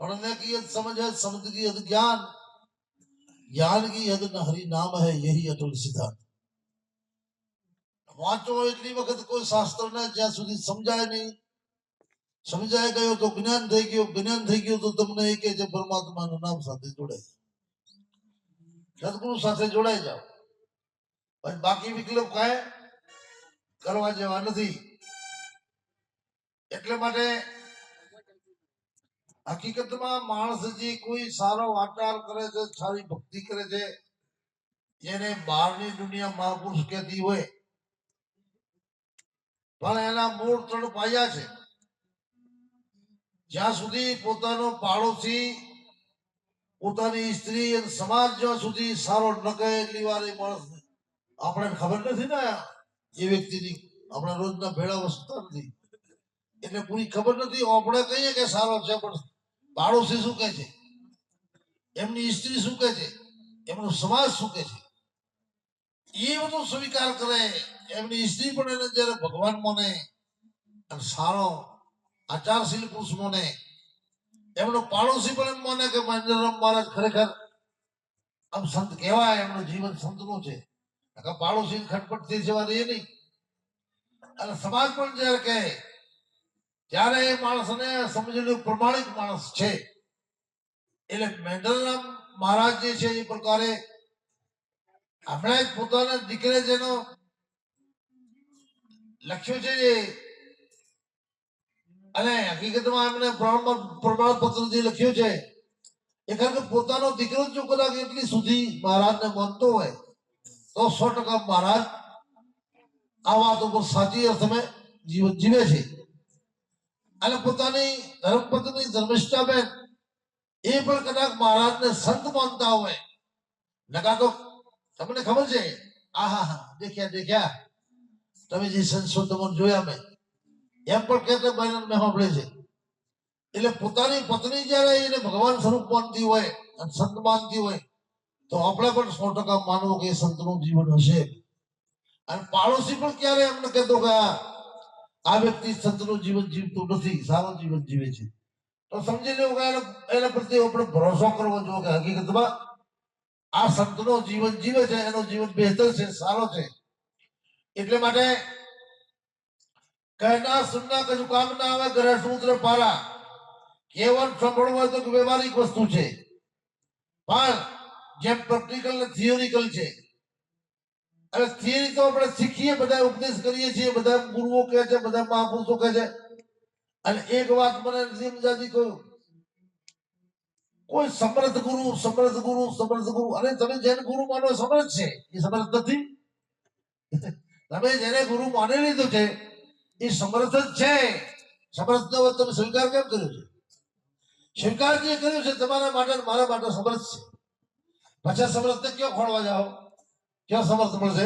पढ़ने की यद समझ है समझ की यद ज्ञान ज्ञान की यद न हरि नाम है यही अटल सिद्धांत વાંચો એટલી વખત કોઈ શાસ્ત્રને જ્યાં સુધી સમજાય નહીં સમજાય ગયો તો જ્ઞાન થઈ ગયું જ્ઞાન થઈ ગયું તો તમને એ કે છે પરમાત્માનું નામ સાથે જોડાઈ જાઓ સદગુરુ સાથે જોડાઈ જાઓ પછી બાકી વિકલ્પ કાંઈ કરવા જેવા નથી એટલે માટે હકીકતમાં માણસ જે કોઈ સારો આચાર કરે છે, સારી ભક્તિ કરે છે જેને બહારની દુનિયા મહાપુરુષ કહેતી હોય. પણ એના મૂળ ત્રણ પાયા છે. જ્યાં સુધી પોતાનો પાડોશી, પોતાની સ્ત્રી અને સમાજ જ્યાં સુધી સારો ન કહે એટલી વાર એ માણસ આપણે ખબર નથી ને એ વ્યક્તિની. આપણે રોજના ભેળા વસતા નથી. એટલે પૂરી ખબર નથી. આપણે કહીએ કે સારો છે પણ પાડોશી શું કહે છે? એમની સ્ત્રી શું કહે છે? એમનો સમાજ શું કહે છે? એ બધું સ્વીકાર કરે. એમની સ્ત્રી પણ એને જયારે ભગવાન મને સારો આચારશીલ પુરુષ મને. એમનો પાડોશી પણ એમ માને કે મહેન્દ્રરામ મહારાજ ખરેખર આમ સંત કહેવાય, એમનું જીવન સંતનું છે. પાડોશી ખટપટ થઈ જવા દે નહીં. અને સમાજ પણ જયારે કહે ત્યારે એ માણસને સમજેલું પ્રમાણિક માણસ છે. એટલે મેન્ડલરામ મહારાજ જે છે એ પ્રકારે હમણાં જ પોતાના દીકરે જેનો લખ્યું છે જે અને હકીકતમાં એમને પ્રમાણ- પ્રમાણપત્ર જે લખ્યું છે એ કારણ પોતાનો દીકરો જો કદાચ એટલી સુધી મહારાજને માનતો હોય, તો સો ટકા મહારાજ આ વાત ઉપર સાચી અર્થમાં જીવન જીવે છે. અને પોતાની ધર્મપત્ની ધર્મિષ્ઠાબેન એ પણ કદાચ મહારાજને સંત માનતા હોય. નકા તો તમને ખબર છે? આહા, હા, દેખ્યા દેખ્યા. તમે જે સંશોધન જોયા મેં, એમ પણ કહેતા બહેન મેં સાંભળે છે. એટલે પોતાની પત્ની જયારે એને ભગવાન સ્વરૂપ માનતી હોય અને સંત માનતી હોય, તો આપણે પણ સો ટકા માનવું કે સંતનું જીવન હશે. અને પાડોશી પણ ક્યારે એમને કહેતો કે આ વ્યક્તિ સંતનું જીવન જીવતું નથી, સારું જીવન જીવે છે. તો સમજી લેવું કે એના પ્રત્યે આપણે ભરોસો કરવો જોઈએ કે હકીકતમાં આ સંતનો જીવન જીવે છે, એનો જીવન બહેતર છે, સારો છે. એટલે માટે કહેના સુનના કજુ કામ ના આવે ઘરે સૂત્ર પારા. કેવળ સાંભળવું હોય તો વ્યવહારિક વસ્તુ છે. પણ જેમ પ્રેક્ટિકલ ને થિયોરિકલ છે હવે થિયરી તો આપણે શીખીએ બધા ઉપદેશ કરીએ છીએ, બધા ગુરુઓ કહે છે, બધા મહાપુરુષો કહે છે. અને એક વાત મને નથી કહ્યું. કોઈ સમર્થ ગુરુ સમર્થ ગુરુ સમર્થ ગુરુ, અને તમે જેને ગુરુ માનો સમર્થ છે, એ સમર્થ નથી. તમે જેને ગુરુ માની લીધું છે, એ સમર્થ જ છે. સમર્થ નો તમે સ્વીકાર કેમ કર્યો છે? સ્વીકાર જે કર્યો છે, તમારા માટે મારા માટે સમર્થ છે. પછી સમર્થને ક્યાં ખોળવા જાઓ? ક્યાં સમર્થ મળશે